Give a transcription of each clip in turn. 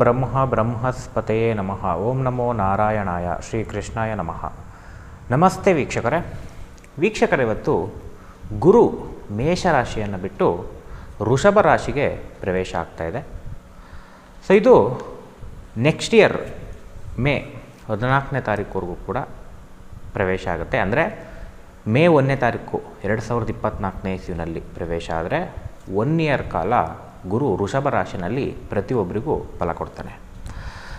ಬ್ರಹ್ಮ ಬ್ರಹ್ಮಸ್ಪತೆಯೇ ನಮಃ. ಓಂ ನಮೋ ನಾರಾಯಣಾಯ ಶ್ರೀ ಕೃಷ್ಣಾಯ ನಮಃ. ನಮಸ್ತೆ ವೀಕ್ಷಕರೇ. ವೀಕ್ಷಕರೇ, ಇವತ್ತು ಗುರು ಮೇಷರಾಶಿಯನ್ನು ಬಿಟ್ಟು ವೃಷಭ ರಾಶಿಗೆ ಪ್ರವೇಶ ಆಗ್ತಾ ಇದೆ. ಸೊ ಇದು ನೆಕ್ಸ್ಟ್ ಇಯರ್ ಮೇ ಹದಿನಾಲ್ಕನೇ ತಾರೀಕುವರೆಗೂ ಕೂಡ ಪ್ರವೇಶ ಆಗುತ್ತೆ. ಅಂದರೆ ಮೇ ಒಂದನೇ ತಾರೀಕು ಎರಡು ಸಾವಿರದ ಇಪ್ಪತ್ತ್ನಾಲ್ಕನೇ ಇಸ್ವಿನಲ್ಲಿ ಪ್ರವೇಶ ಆದರೆ ಒನ್ ಇಯರ್ ಕಾಲ ಗುರು ವೃಷಭ ರಾಶಿನಲ್ಲಿ ಪ್ರತಿಯೊಬ್ಬರಿಗೂ ಫಲ ಕೊಡ್ತಾನೆ.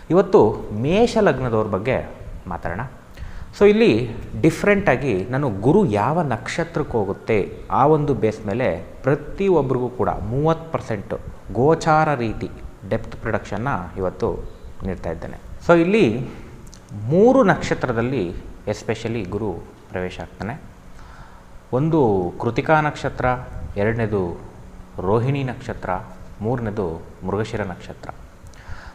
ಇವತ್ತು ಮೇಷ ಲಗ್ನದವ್ರ ಬಗ್ಗೆ ಮಾತಾಡೋಣ. ಸೊ ಇಲ್ಲಿ ಡಿಫ್ರೆಂಟಾಗಿ ನಾನು ಗುರು ಯಾವ ನಕ್ಷತ್ರಕ್ಕೆ ಹೋಗುತ್ತೆ, ಆ ಒಂದು ಬೇಸ್ ಮೇಲೆ ಪ್ರತಿಯೊಬ್ಬರಿಗೂ ಕೂಡ ಮೂವತ್ತು ಪರ್ಸೆಂಟು ಗೋಚಾರ ರೀತಿ ಡೆಪ್ತ್ ಪ್ರೊಡಕ್ಷನ್ನ ಇವತ್ತು ನೀಡ್ತಾ ಇದ್ದೇನೆ. ಸೊ ಇಲ್ಲಿ ಮೂರು ನಕ್ಷತ್ರದಲ್ಲಿ ಎಸ್ಪೆಷಲಿ ಗುರು ಪ್ರವೇಶ ಆಗ್ತಾನೆ. ಒಂದು ಕೃತಿಕಾ ನಕ್ಷತ್ರ, ಎರಡನೇದು ರೋಹಿಣಿ ನಕ್ಷತ್ರ ಮೂರನೇದು ಮೃಗಶಿರ ನಕ್ಷತ್ರ.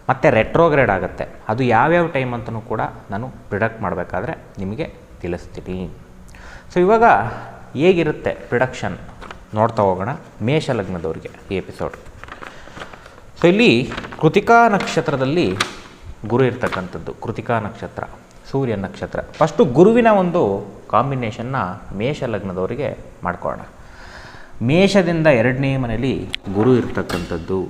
ಮತ್ತು ರೆಟ್ರೋಗ್ರೇಡ್ ಆಗುತ್ತೆ. ಅದು ಯಾವ್ಯಾವ ಟೈಮ್ ಅಂತಲೂ ಕೂಡ ನಾನು ಪ್ರಿಡಕ್ಟ್ ಮಾಡಬೇಕಾದ್ರೆ ನಿಮಗೆ ತಿಳಿಸ್ತೀನಿ. ಸೊ ಇವಾಗ ಹೇಗಿರುತ್ತೆ ಪ್ರಿಡಕ್ಷನ್ ನೋಡ್ತಾ ಹೋಗೋಣ ಮೇಷ ಲಗ್ನದವ್ರಿಗೆ ಈ ಎಪಿಸೋಡ್ ಸೊ ಇಲ್ಲಿ ಕೃತಿಕಾ ನಕ್ಷತ್ರದಲ್ಲಿ ಗುರು ಇರ್ತಕ್ಕಂಥದ್ದು, ಕೃತಿಕಾ ನಕ್ಷತ್ರ, ಸೂರ್ಯ ನಕ್ಷತ್ರ. ಫಸ್ಟು ಗುರುವಿನ ಒಂದು ಕಾಂಬಿನೇಷನ್ನ ಮೇಷ ಲಗ್ನದವರಿಗೆ ಮಾಡ್ಕೊಳ್ಳೋಣ. ಮೇಷದಿಂದ ಎರಡನೇ ಮನೆಯಲ್ಲಿ ಗುರು ಇರ್ತಕ್ಕಂಥದ್ದು.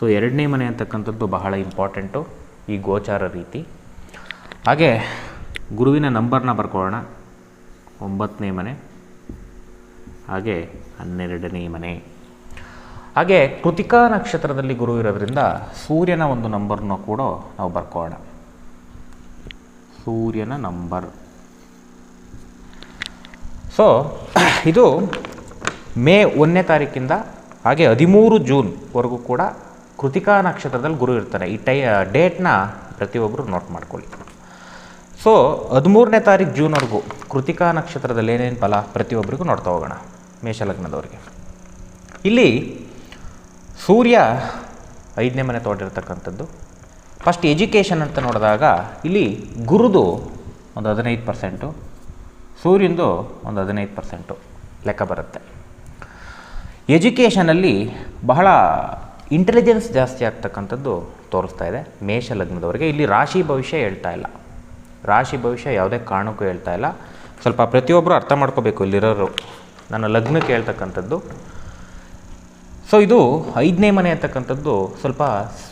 ಸೊ ಎರಡನೇ ಮನೆ ಅಂತಕ್ಕಂಥದ್ದು ಬಹಳ ಇಂಪಾರ್ಟೆಂಟು ಈ ಗೋಚಾರ ರೀತಿ. ಹಾಗೆ ಗುರುವಿನ ನಂಬರ್ನ ಬರ್ಕೊಳ್ಳೋಣ. ಒಂಬತ್ತನೇ ಮನೆ. ಹಾಗೆ ಹನ್ನೆರಡನೇ ಮನೆ. ಹಾಗೆ ಕೃತಿಕಾ ನಕ್ಷತ್ರದಲ್ಲಿ ಗುರು ಇರೋದ್ರಿಂದ ಸೂರ್ಯನ ಒಂದು ನಂಬರ್ನ ಕೂಡ ನಾವು ಬರ್ಕೊಳ್ಳೋಣ. ಸೂರ್ಯನ ನಂಬರ್ ಸೊ ಇದು ಮೇ ಒಂದನೇ ತಾರೀಕಿಂದ ಹಾಗೆ ಹದಿಮೂರು ಜೂನ್ವರೆಗೂ ಕೂಡ ಕೃತಿಕಾ ನಕ್ಷತ್ರದಲ್ಲಿ ಗುರು ಇರ್ತಾರೆ. ಈ ಟೈ ಡೇಟ್ನ ಪ್ರತಿಯೊಬ್ಬರು ನೋಟ್ ಮಾಡ್ಕೊಳ್ಳಿ. ಸೊ ಹದಿಮೂರನೇ ತಾರೀಕು ಜೂನ್ವರೆಗೂ ಕೃತಿಕಾ ನಕ್ಷತ್ರದಲ್ಲಿ ಏನೇನು ಫಲ ಪ್ರತಿಯೊಬ್ಬರಿಗೂ ನೋಡ್ತಾ ಹೋಗೋಣ. ಮೇಷಲಗ್ನದವರಿಗೆ. ಇಲ್ಲಿ ಸೂರ್ಯ ಐದನೇ ಮನೆ ತೊಗೊಂಡಿರ್ತಕ್ಕಂಥದ್ದು ಫಸ್ಟ್ ಎಜುಕೇಷನ್ ಅಂತ ನೋಡಿದಾಗ ಇಲ್ಲಿ ಗುರುದು ಒಂದು ಹದಿನೈದು ಪರ್ಸೆಂಟು ಸೂರ್ಯಂದು ಒಂದು ಹದಿನೈದು ಪರ್ಸೆಂಟು ಲೆಕ್ಕ ಬರುತ್ತೆ. ಎಜುಕೇಷನಲ್ಲಿ ಬಹಳ ಇಂಟೆಲಿಜೆನ್ಸ್ ಜಾಸ್ತಿ ಆಗ್ತಕ್ಕಂಥದ್ದು ತೋರಿಸ್ತಾ ಇದೆ. ಮೇಷ ಲಗ್ನದವರಿಗೆ ಇಲ್ಲಿ ರಾಶಿ ಭವಿಷ್ಯ ಹೇಳ್ತಾ ಇಲ್ಲ. ರಾಶಿ ಭವಿಷ್ಯ ಯಾವುದೇ ಕಾರಣಕ್ಕೂ ಹೇಳ್ತಾ ಇಲ್ಲ. ಸ್ವಲ್ಪ ಪ್ರತಿಯೊಬ್ಬರು ಅರ್ಥ ಮಾಡ್ಕೋಬೇಕು ಇಲ್ಲಿರೋರು. ನನ್ನ ಲಗ್ನಕ್ಕೆ ಹೇಳ್ತಕ್ಕಂಥದ್ದು ಸೊ ಇದು ಐದನೇ ಮನೆ ಅಂತಕ್ಕಂಥದ್ದು ಸ್ವಲ್ಪ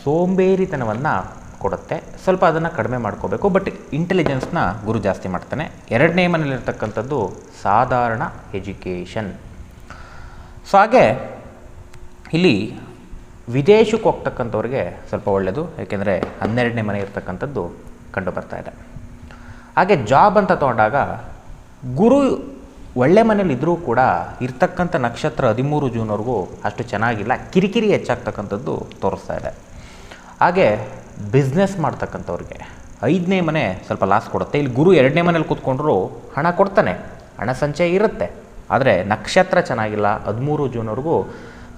ಸೋಂಬೇರಿತನವನ್ನು ಕೊಡುತ್ತೆ. ಸ್ವಲ್ಪ ಅದನ್ನು ಕಡಿಮೆ ಮಾಡ್ಕೋಬೇಕು. ಬಟ್ ಇಂಟೆಲಿಜೆನ್ಸ್ನ ಗುರು ಜಾಸ್ತಿ ಮಾಡ್ತಾನೆ. ಎರಡನೇ ಮನೇಲಿರ್ತಕ್ಕಂಥದ್ದು ಸಾಧಾರಣ ಎಜುಕೇಷನ್ ಸೊ ಹಾಗೆ ಇಲ್ಲಿ ವಿದೇಶಕ್ಕೆ ಹೋಗ್ತಕ್ಕಂಥವ್ರಿಗೆ ಸ್ವಲ್ಪ ಒಳ್ಳೆಯದು ಏಕೆಂದರೆ ಹನ್ನೆರಡನೇ ಮನೆ ಇರ್ತಕ್ಕಂಥದ್ದು ಕಂಡು ಬರ್ತಾ ಇದೆ. ಹಾಗೆ ಜಾಬ್ ಅಂತ ತಗೊಂಡಾಗ ಗುರು ಒಳ್ಳೆ ಮನೇಲಿ ಇದ್ದರೂ ಕೂಡ ಇರ್ತಕ್ಕಂಥ ನಕ್ಷತ್ರ ಹದಿಮೂರು ಜೂನ್ವರೆಗೂ ಅಷ್ಟು ಚೆನ್ನಾಗಿಲ್ಲ. ಕಿರಿಕಿರಿ ಹೆಚ್ಚಾಗ್ತಕ್ಕಂಥದ್ದು ತೋರಿಸ್ತಾ ಇದೆ. ಹಾಗೆ ಬಿಸ್ನೆಸ್ ಮಾಡ್ತಕ್ಕಂಥವ್ರಿಗೆ. ಐದನೇ ಮನೆ ಸ್ವಲ್ಪ ಲಾಸ್ ಕೊಡುತ್ತೆ. ಇಲ್ಲಿ ಗುರು ಎರಡನೇ ಮನೇಲಿ ಕೂತ್ಕೊಂಡ್ರು ಹಣ ಕೊಡ್ತಾನೆ. ಹಣ ಸಂಚಯ ಇರುತ್ತೆ. ಆದರೆ ನಕ್ಷತ್ರ ಚೆನ್ನಾಗಿಲ್ಲ. ಹದಿಮೂರು ಜೂನ್ವರೆಗೂ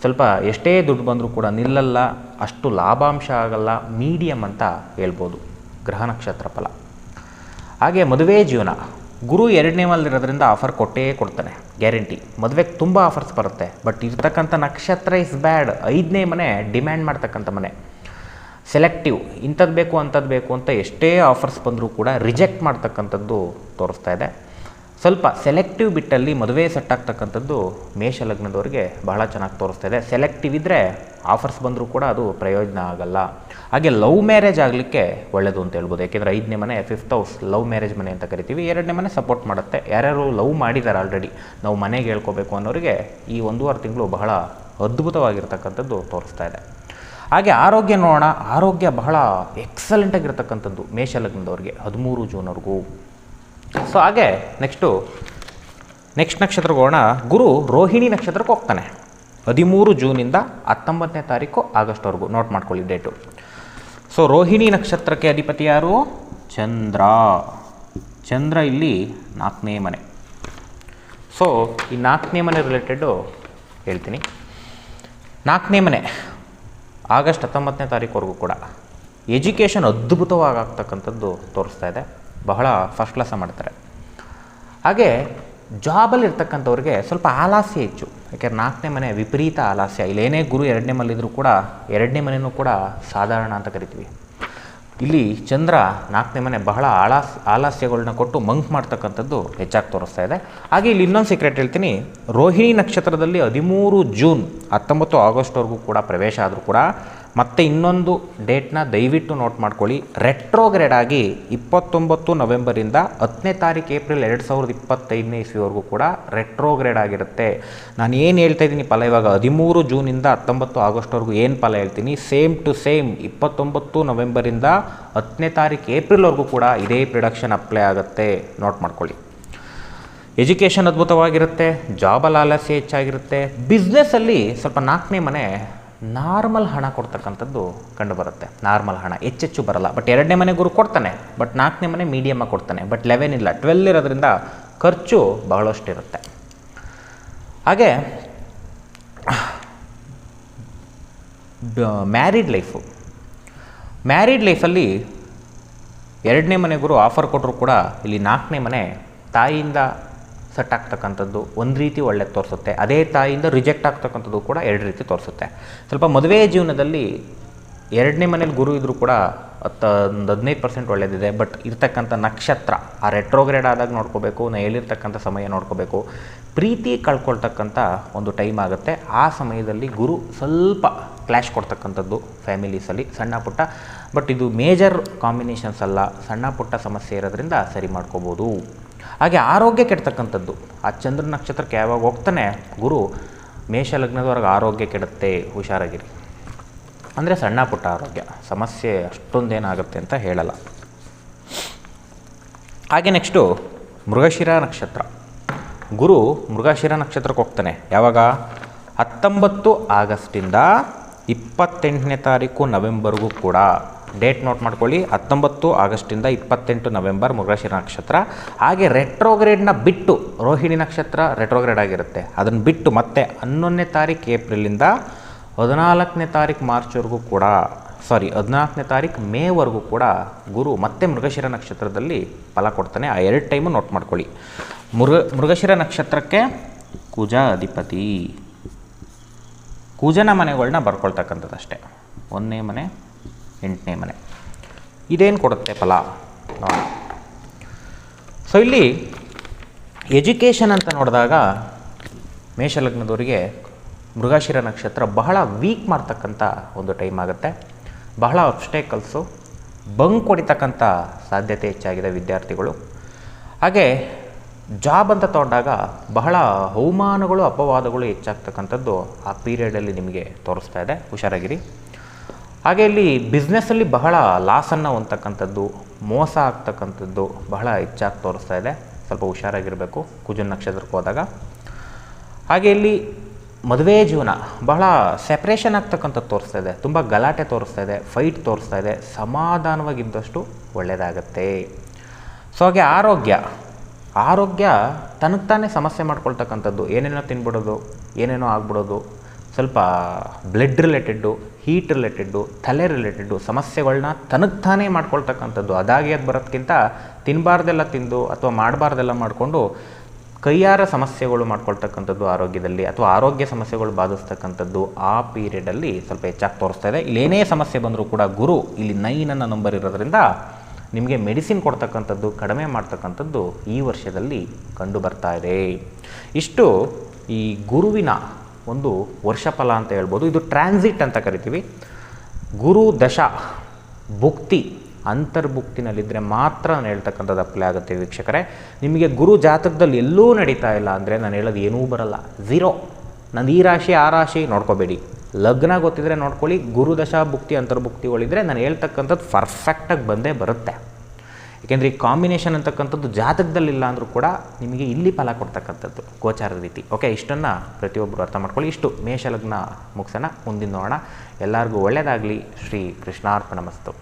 ಸ್ವಲ್ಪ ಎಷ್ಟೇ ದುಡ್ಡು ಬಂದರೂ ಕೂಡ ನಿಲ್ಲಲ್ಲ. ಅಷ್ಟು ಲಾಭಾಂಶ ಆಗಲ್ಲ. ಮೀಡಿಯಮ್ ಅಂತ ಹೇಳ್ಬೋದು. ಗ್ರಹ ನಕ್ಷತ್ರ ಫಲ. ಹಾಗೆ ಮದುವೆ ಜೀವನ. ಗುರು ಎರಡನೇ ಮಲ್ಲಿರೋದ್ರಿಂದ ಆಫರ್ ಕೊಟ್ಟೇ ಕೊಡ್ತಾನೆ. ಗ್ಯಾರಂಟಿ ಮದುವೆಗೆ ತುಂಬ ಆಫರ್ಸ್ ಬರುತ್ತೆ. ಬಟ್ ಇರ್ತಕ್ಕಂಥ ನಕ್ಷತ್ರ ಇಸ್ ಬ್ಯಾಡ್ ಐದನೇ ಮನೆ ಡಿಮ್ಯಾಂಡ್ ಮಾಡ್ತಕ್ಕಂಥ ಮನೆ. ಸೆಲೆಕ್ಟಿವ್ ಇಂಥದ್ದು ಬೇಕು ಅಂಥದ್ದು ಬೇಕು ಅಂತ ಎಷ್ಟೇ ಆಫರ್ಸ್ ಬಂದರೂ ಕೂಡ ರಿಜೆಕ್ಟ್ ಮಾಡ್ತಕ್ಕಂಥದ್ದು ತೋರಿಸ್ತಾ ಇದೆ. ಸ್ವಲ್ಪ ಸೆಲೆಕ್ಟಿವ್ ಬಿಟ್ಟಲ್ಲಿ ಮದುವೆ ಸೆಟ್ ಆಗ್ತಕ್ಕಂಥದ್ದು ಮೇಷ ಲಗ್ನದವ್ರಿಗೆ ಬಹಳ ಚೆನ್ನಾಗಿ ತೋರಿಸ್ತಾ ಇದೆ. ಸೆಲೆಕ್ಟಿವ್ ಇದ್ದರೆ ಆಫರ್ಸ್ ಬಂದರೂ ಕೂಡ ಅದು ಪ್ರಯೋಜನ ಆಗಲ್ಲ. ಹಾಗೆ ಲವ್ ಮ್ಯಾರೇಜ್ ಆಗಲಿಕ್ಕೆ ಒಳ್ಳೆಯದು ಅಂತ ಹೇಳ್ಬೋದು. ಯಾಕೆಂದರೆ ಐದನೇ ಮನೆ, ಫಿಫ್ತ್ ಹೌಸ್, ಲವ್ ಮ್ಯಾರೇಜ್ ಮನೆ ಅಂತ ಕರಿತೀವಿ. ಎರಡನೇ ಮನೆ ಸಪೋರ್ಟ್ ಮಾಡುತ್ತೆ. ಯಾರ್ಯಾರು ಲವ್ ಮಾಡಿದ್ದಾರೆ ಆಲ್ರೆಡಿ, ನಾವು ಮನೆಗೆ ಹೇಳ್ಕೋಬೇಕು ಅನ್ನೋರಿಗೆ ಈ ಒಂದೂವರೆ ತಿಂಗಳು ಬಹಳ ಅದ್ಭುತವಾಗಿರ್ತಕ್ಕಂಥದ್ದು ತೋರಿಸ್ತಾ ಇದೆ. ಹಾಗೆ ಆರೋಗ್ಯ ನೋಡೋಣ, ಆರೋಗ್ಯ ಬಹಳ ಎಕ್ಸಲೆಂಟಾಗಿರ್ತಕ್ಕಂಥದ್ದು ಮೇಷ ಲಗ್ನದವ್ರಿಗೆ, ಹದಿಮೂರು ಜೂನ್ವರೆಗೂ. ಸೊ ಹಾಗೆ ನೆಕ್ಸ್ಟು ನೆಕ್ಸ್ಟ್ ನಕ್ಷತ್ರಕ್ಕೆ ಹೋಗೋಣ ಗುರು ರೋಹಿಣಿ ನಕ್ಷತ್ರಕ್ಕೆ ಹೋಗ್ತಾನೆ. ಹದಿಮೂರು ಜೂನಿಂದ ಹತ್ತೊಂಬತ್ತನೇ ತಾರೀಕು ಆಗಸ್ಟ್ವರೆಗೂ. ನೋಟ್ ಮಾಡ್ಕೊಳ್ಳಿ ಡೇಟು ಸೊ ರೋಹಿಣಿ ನಕ್ಷತ್ರಕ್ಕೆ ಅಧಿಪತಿ ಯಾರು? ಚಂದ್ರ. ಚಂದ್ರ ಇಲ್ಲಿ ನಾಲ್ಕನೇ ಮನೆ. ಸೊ ಈ ನಾಲ್ಕನೇ ಮನೆ ರಿಲೇಟೆಡು ಹೇಳ್ತೀನಿ. ನಾಲ್ಕನೇ ಮನೆ. ಆಗಸ್ಟ್ ಹತ್ತೊಂಬತ್ತನೇ ತಾರೀಕುವರೆಗೂ ಕೂಡ. ಎಜುಕೇಷನ್ ಅದ್ಭುತವಾಗಿ ಆಗ್ತಕ್ಕಂಥದ್ದು ತೋರಿಸ್ತಾ ಇದೆ. ಬಹಳ ಫಸ್ಟ್ ಕ್ಲಾಸ ಮಾಡ್ತಾರೆ. ಹಾಗೆ ಜಾಬಲ್ಲಿ ಇರ್ತಕ್ಕಂಥವ್ರಿಗೆ ಸ್ವಲ್ಪ ಆಲಾಸ್ಯ ಹೆಚ್ಚು. ಯಾಕೆಂದ್ರೆ ನಾಲ್ಕನೇ ಮನೆ ವಿಪರೀತ ಆಲಾಸ್ಯ. ಇಲ್ಲೇನೇ ಗುರು ಎರಡನೇ ಮನೆಯಲ್ಲಿದ್ದರೂ ಕೂಡ, ಎರಡನೇ ಮನೆಯೂ ಕೂಡ ಸಾಧಾರಣ ಅಂತ ಕರಿತೀವಿ. ಇಲ್ಲಿ ಚಂದ್ರ ನಾಲ್ಕನೇ ಮನೆ ಬಹಳ ಆಳಾಸ್ ಆಲಾಸ್ಯಗಳನ್ನ ಕೊಟ್ಟು ಮಂಕ್ ಮಾಡ್ತಕ್ಕಂಥದ್ದು ಹೆಚ್ಚಾಗಿ ತೋರಿಸ್ತಾ ಇದೆ. ಹಾಗೆ ಇಲ್ಲಿ ಇನ್ನೊಂದು ಸೀಕ್ರೆಟ್ ಹೇಳ್ತೀನಿ. ರೋಹಿಣಿ ನಕ್ಷತ್ರದಲ್ಲಿ ಹದಿಮೂರು ಜೂನ್ ಹತ್ತೊಂಬತ್ತು ಆಗಸ್ಟ್ವರೆಗೂ ಕೂಡ ಪ್ರವೇಶ ಆದರೂ ಕೂಡ ಮತ್ತೆ ಇನ್ನೊಂದು ಡೇಟ್ನ ದಯವಿಟ್ಟು ನೋಟ್ ಮಾಡ್ಕೊಳ್ಳಿ. ರೆಟ್ರೋಗ್ರೇಡ್ ಆಗಿ ಇಪ್ಪತ್ತೊಂಬತ್ತು ನವೆಂಬರಿಂದ ಹತ್ತನೇ ತಾರೀಕು ಏಪ್ರಿಲ್ ಎರಡು ಸಾವಿರದ ಇಪ್ಪತ್ತೈದನೇ ಇಸ್ವಿವರೆಗೂ ಕೂಡ ರೆಟ್ರೋಗ್ರೇಡ್ ಆಗಿರುತ್ತೆ. ನಾನು ಏನು ಹೇಳ್ತಾ ಇದ್ದೀನಿ ಫಲ ಇವಾಗ? ಹದಿಮೂರು ಜೂನಿಂದ ಹತ್ತೊಂಬತ್ತು ಆಗಸ್ಟ್ವರೆಗೂ ಏನು ಫಲ ಹೇಳ್ತೀನಿ? ಸೇಮ್ ಟು ಸೇಮ್ ಇಪ್ಪತ್ತೊಂಬತ್ತು ನವೆಂಬರಿಂದ ಹತ್ತನೇ ತಾರೀಕು ಏಪ್ರಿಲ್ವರೆಗೂ ಕೂಡ ಇದೇ ಪ್ರಿಡಕ್ಷನ್ ಅಪ್ಲೈ ಆಗುತ್ತೆ. ನೋಟ್ ಮಾಡ್ಕೊಳ್ಳಿ. ಎಜುಕೇಷನ್ ಅದ್ಭುತವಾಗಿರುತ್ತೆ ಜಾಬಲ್ಲಿ ಆಲಸ್ಯ ಹೆಚ್ಚಾಗಿರುತ್ತೆ. ಬಿಸ್ನೆಸ್ಸಲ್ಲಿ ಸ್ವಲ್ಪ ನಾಲ್ಕನೇ ಮನೆ ನಾರ್ಮಲ್ ಹಣ ಕೊಡ್ತಕ್ಕಂಥದ್ದು ಕಂಡುಬರುತ್ತೆ. ನಾರ್ಮಲ್ ಹಣ ಹೆಚ್ಚೆಚ್ಚು ಬರಲ್ಲ. ಬಟ್ ಎರಡನೇ ಮನೆ ಗುರು ಕೊಡ್ತಾನೆ. ಬಟ್ ನಾಲ್ಕನೇ ಮನೆ ಮೀಡಿಯಮ್ಮ ಕೊಡ್ತಾನೆ. ಬಟ್ ಲೆವೆನ್ ಇಲ್ಲ. ಟ್ವೆಲ್ ಇರೋದ್ರಿಂದ ಖರ್ಚು ಬಹಳಷ್ಟು ಇರುತ್ತೆ ಹಾಗೆ ಮ್ಯಾರಿಡ್ ಲೈಫು ಮ್ಯಾರಿಡ್ ಲೈಫಲ್ಲಿ ಎರಡನೇ ಮನೆ ಗುರು ಆಫರ್ ಕೊಟ್ಟರು ಕೂಡ ಇಲ್ಲಿ ನಾಲ್ಕನೇ ಮನೆ ತಾಯಿಯಿಂದ ಸೆಟ್ ಆಗ್ತಕ್ಕಂಥದ್ದು ಒಂದು ರೀತಿ ಒಳ್ಳೆ ತೋರಿಸುತ್ತೆ. ಅದೇ ತಾಯಿಯಿಂದ ರಿಜೆಕ್ಟ್ ಆಗ್ತಕ್ಕಂಥದ್ದು ಕೂಡ ಎರಡು ರೀತಿ ತೋರಿಸುತ್ತೆ. ಸ್ವಲ್ಪ ಮದುವೆ ಜೀವನದಲ್ಲಿ ಎರಡನೇ ಮನೇಲಿ ಗುರು ಇದ್ದರೂ ಕೂಡ ಹತ್ತು ಒಂದು ಹದಿನೈದು ಪರ್ಸೆಂಟ್ ಒಳ್ಳೆಯದಿದೆ ಬಟ್ ಇರ್ತಕ್ಕಂಥ ನಕ್ಷತ್ರ, ಆ ರೆಟ್ರೋಗ್ರೇಡ್ ಆದಾಗ ನೋಡ್ಕೋಬೇಕು, ನಾ ಹೇಳಿರ್ತಕ್ಕಂಥ ಸಮಯ ನೋಡ್ಕೋಬೇಕು, ಪ್ರೀತಿ ಕಳ್ಕೊಳ್ತಕ್ಕಂಥ ಒಂದು ಟೈಮ್ ಆಗುತ್ತೆ. ಆ ಸಮಯದಲ್ಲಿ ಗುರು ಸ್ವಲ್ಪ ಕ್ಲ್ಯಾಶ್ ಕೊಡ್ತಕ್ಕಂಥದ್ದು ಫ್ಯಾಮಿಲೀಸಲ್ಲಿ ಸಣ್ಣ ಪುಟ್ಟ. ಬಟ್ ಇದು ಮೇಜರ್ ಕಾಂಬಿನೇಷನ್ಸ್ ಅಲ್ಲ, ಸಣ್ಣ ಪುಟ್ಟ ಸಮಸ್ಯೆ ಇರೋದ್ರಿಂದ ಸರಿ ಮಾಡ್ಕೋಬೋದು. ಹಾಗೆ ಆರೋಗ್ಯ ಕೆಡ್ತಕ್ಕಂಥದ್ದು. ಆ ಚಂದ್ರ ನಕ್ಷತ್ರಕ್ಕೆ ಯಾವಾಗ ಹೋಗ್ತಾನೆ, ಗುರು ಮೇಷ ಲಗ್ನದವರೆಗೆ ಆರೋಗ್ಯ ಕೆಡುತ್ತೆ, ಹುಷಾರಾಗಿರಿ. ಅಂದರೆ ಸಣ್ಣ ಪುಟ್ಟ ಆರೋಗ್ಯ, ಸಮಸ್ಯೆ ಅಷ್ಟೊಂದೇನಾಗುತ್ತೆ ಅಂತ ಹೇಳಲ್ಲ. ಹಾಗೆ ನೆಕ್ಸ್ಟು ಮೃಗಶಿರ ನಕ್ಷತ್ರ. ಗುರು ಮೃಗಶಿರ ನಕ್ಷತ್ರಕ್ಕೆ ಹೋಗ್ತಾನೆ. ಯಾವಾಗ? ಹತ್ತೊಂಬತ್ತು ಆಗಸ್ಟಿಂದ ಇಪ್ಪತ್ತೆಂಟನೇ ತಾರೀಕು ನವೆಂಬರ್ಗೂ ಕೂಡ. ಡೇಟ್ ನೋಟ್ ಮಾಡ್ಕೊಳ್ಳಿ. ಹತ್ತೊಂಬತ್ತು ಆಗಸ್ಟಿಂದ ಇಪ್ಪತ್ತೆಂಟು ನವೆಂಬರ್ ಮೃಗಶಿರ ನಕ್ಷತ್ರ. ಹಾಗೆ ರೆಟ್ರೋಗ್ರೇಡ್ನ ಬಿಟ್ಟು ರೋಹಿಣಿ ನಕ್ಷತ್ರ ರೆಟ್ರೋಗ್ರೇಡ್ ಆಗಿರುತ್ತೆ. ಅದನ್ನು ಬಿಟ್ಟು ಮತ್ತೆ ಹನ್ನೊಂದನೇ ತಾರೀಕು ಏಪ್ರಿಲಿಂದ ಹದಿನಾಲ್ಕನೇ ತಾರೀಕು ಮಾರ್ಚ್ವರೆಗೂ ಕೂಡ ಸಾರಿ ಹದಿನಾಲ್ಕನೇ ತಾರೀಕು ಮೇವರೆಗೂ ಕೂಡ ಗುರು ಮತ್ತೆ ಮೃಗಶಿರ ನಕ್ಷತ್ರದಲ್ಲಿ ಫಲ ಕೊಡ್ತಾನೆ. ಆ ಎರಡು ಟೈಮು ನೋಟ್ ಮಾಡ್ಕೊಳ್ಳಿ. ಮೃಗ, ಮೃಗಶಿರ ನಕ್ಷತ್ರಕ್ಕೆ ಕುಜ ಅಧಿಪತಿ ಕುಜನ ಮನೆಗಳನ್ನ ಬರ್ಕೊಳ್ತಕ್ಕಂಥದ್ದು ಅಷ್ಟೇ ಒಂದನೇ ಮನೆ ಎಂಟನೇ ಮನೆ. ಇದೇನು ಕೊಡುತ್ತೆ ಫಲ? ನೋಡಿ. ಸೊ ಇಲ್ಲಿ ಎಜುಕೇಷನ್ ಅಂತ ನೋಡಿದಾಗ ಮೇಷಲಗ್ನದವರಿಗೆ ಮೃಗಾಶಿರ ನಕ್ಷತ್ರ ಬಹಳ ವೀಕ್ ಮಾಡ್ತಕ್ಕಂಥ ಒಂದು ಟೈಮ್ ಆಗುತ್ತೆ. ಬಹಳ ಅಬ್ಸ್ಟೇಕಲ್ಸು ಬಂಕ್ ಹೊಡಿತಕ್ಕಂಥ ಸಾಧ್ಯತೆ ಹೆಚ್ಚಾಗಿದೆ ವಿದ್ಯಾರ್ಥಿಗಳು. ಹಾಗೆ ಜಾಬ್ ಅಂತ ತಗೊಂಡಾಗ ಬಹಳ ಅವಮಾನಗಳು, ಅಪವಾದಗಳು ಹೆಚ್ಚಾಗ್ತಕ್ಕಂಥದ್ದು ಆ ಪೀರಿಯಡಲ್ಲಿ ನಿಮಗೆ ತೋರಿಸ್ತಾ ಇದೆ. ಹುಷಾರಾಗಿರಿ. ಹಾಗೆ ಇಲ್ಲಿ ಬಿಸ್ನೆಸ್ಸಲ್ಲಿ ಬಹಳ ಲಾಸನ್ನು ಅಂತಕ್ಕಂಥದ್ದು ಮೋಸ ಆಗ್ತಕ್ಕಂಥದ್ದು ಬಹಳ ಹೆಚ್ಚಾಗಿ ತೋರಿಸ್ತಾ ಇದೆ. ಸ್ವಲ್ಪ ಹುಷಾರಾಗಿರಬೇಕು, ಕುಜುನ್ ನಕ್ಷತ್ರಕ್ಕೆ ಹೋದಾಗ. ಹಾಗೆ ಇಲ್ಲಿ ಮದುವೆ ಜೀವನ ಬಹಳ ಸೆಪ್ರೇಷನ್ ಆಗ್ತಕ್ಕಂಥದ್ದು ತೋರಿಸ್ತಾ ಇದೆ. ತುಂಬ ಗಲಾಟೆ ತೋರಿಸ್ತಾ ಇದೆ ಫೈಟ್ ತೋರಿಸ್ತಾ ಇದೆ. ಸಮಾಧಾನವಾಗಿದ್ದಷ್ಟು ಒಳ್ಳೆಯದಾಗತ್ತೆ ಸೊ ಹಾಗೆ ಆರೋಗ್ಯ ಆರೋಗ್ಯ ತನಗೆ ತಾನೇ ಸಮಸ್ಯೆ ಮಾಡ್ಕೊಳ್ತಕ್ಕಂಥದ್ದು. ಏನೇನೋ ತಿನ್ಬಿಡೋದು, ಏನೇನೋ ಆಗ್ಬಿಡೋದು, ಸ್ವಲ್ಪ ಬ್ಲಡ್ ರಿಲೇಟೆಡ್ಡು ಹೀಟ್ ರಿಲೇಟೆಡ್ಡು ತಲೆ ರಿಲೇಟೆಡ್ಡು ಸಮಸ್ಯೆಗಳನ್ನ ತನಗೆ ತಾನೇ ಮಾಡ್ಕೊಳ್ತಕ್ಕಂಥದ್ದು. ಅದಾಗಿ ಅದು ಬರೋದಕ್ಕಿಂತ ತಿನ್ನಬಾರ್ದೆಲ್ಲ ತಿಂದು ಅಥವಾ ಮಾಡಬಾರ್ದೆಲ್ಲ ಮಾಡಿಕೊಂಡು ಕೈಯಾರ ಸಮಸ್ಯೆಗಳು ಮಾಡ್ಕೊಳ್ತಕ್ಕಂಥದ್ದು ಆರೋಗ್ಯದಲ್ಲಿ ಅಥವಾ ಆರೋಗ್ಯ ಸಮಸ್ಯೆಗಳು ಬಾಧಿಸ್ತಕ್ಕಂಥದ್ದು ಆ ಪೀರಿಯಡಲ್ಲಿ ಸ್ವಲ್ಪ ಹೆಚ್ಚಾಗಿ ತೋರಿಸ್ತಾ ಇದೆ. ಇಲ್ಲೇನೇ ಸಮಸ್ಯೆ ಬಂದರೂ ಕೂಡ ಗುರು ಇಲ್ಲಿ ನೈನನ್ನು ನಂಬರ್ ಇರೋದ್ರಿಂದ ನಿಮಗೆ ಮೆಡಿಸಿನ್ ಕೊಡ್ತಕ್ಕಂಥದ್ದು, ಕಡಿಮೆ ಮಾಡ್ತಕ್ಕಂಥದ್ದು ಈ ವರ್ಷದಲ್ಲಿ ಕಂಡು ಬರ್ತಾ ಇದೆ. ಇಷ್ಟು ಈ ಗುರುವಿನ ಒಂದು ವರ್ಷಫಲ ಅಂತ ಹೇಳ್ಬೋದು. ಇದು ಟ್ರಾನ್ಸಿಟ್ ಅಂತ ಕರಿತೀವಿ. ಗುರು ದಶ ಭುಕ್ತಿ ಅಂತರ್ಭುಕ್ತಿನಲ್ಲಿದ್ದರೆ ಮಾತ್ರ ನಾನು ಹೇಳ್ತಕ್ಕಂಥದ್ದು ಅಪ್ಲೈ ಆಗುತ್ತೆ ವೀಕ್ಷಕರೇ. ನಿಮಗೆ ಗುರು ಜಾತಕದಲ್ಲಿ ಎಲ್ಲೂ ನಡೀತಾ ಇಲ್ಲ ಅಂದರೆ ನಾನು ಹೇಳೋದು ಏನೂ ಬರಲ್ಲ. ಝೀರೋ ನಾನು ಈ ರಾಶಿ, ಆ ರಾಶಿ ನೋಡ್ಕೋಬೇಡಿ. ಲಗ್ನ ಗೊತ್ತಿದ್ರೆ ನೋಡ್ಕೊಳ್ಳಿ ಗುರುದಶಾ ಭುಕ್ತಿ ಅಂತರ್ಭುಕ್ತಿಗಳಿದ್ದರೆ ನಾನು ಹೇಳ್ತಕ್ಕಂಥದ್ದು ಪರ್ಫೆಕ್ಟಾಗಿ ಬಂದೇ ಬರುತ್ತೆ. ಏಕೆಂದರೆ ಈ ಕಾಂಬಿನೇಷನ್ ಅಂತಕ್ಕಂಥದ್ದು ಜಾತಕದಲ್ಲಿಲ್ಲ ಅಂದರೂ ಕೂಡ ನಿಮಗೆ ಇಲ್ಲಿ ಫಲ ಕೊಡ್ತಕ್ಕಂಥದ್ದು, ಗೋಚಾರದ ರೀತಿ. ಓಕೆ ಇಷ್ಟನ್ನು ಪ್ರತಿಯೊಬ್ಬರು ಅರ್ಥ ಮಾಡ್ಕೊಳ್ಳಿ. ಇಷ್ಟು ಮೇಷಲಗ್ನ ಮುಗಿಸೋಣ, ಮುಂದಿನ ನೋಡೋಣ. ಎಲ್ಲರಿಗೂ ಒಳ್ಳೆಯದಾಗಲಿ ಶ್ರೀ ಕೃಷ್ಣಾರ್ಪಣ ಮಸ್ತು.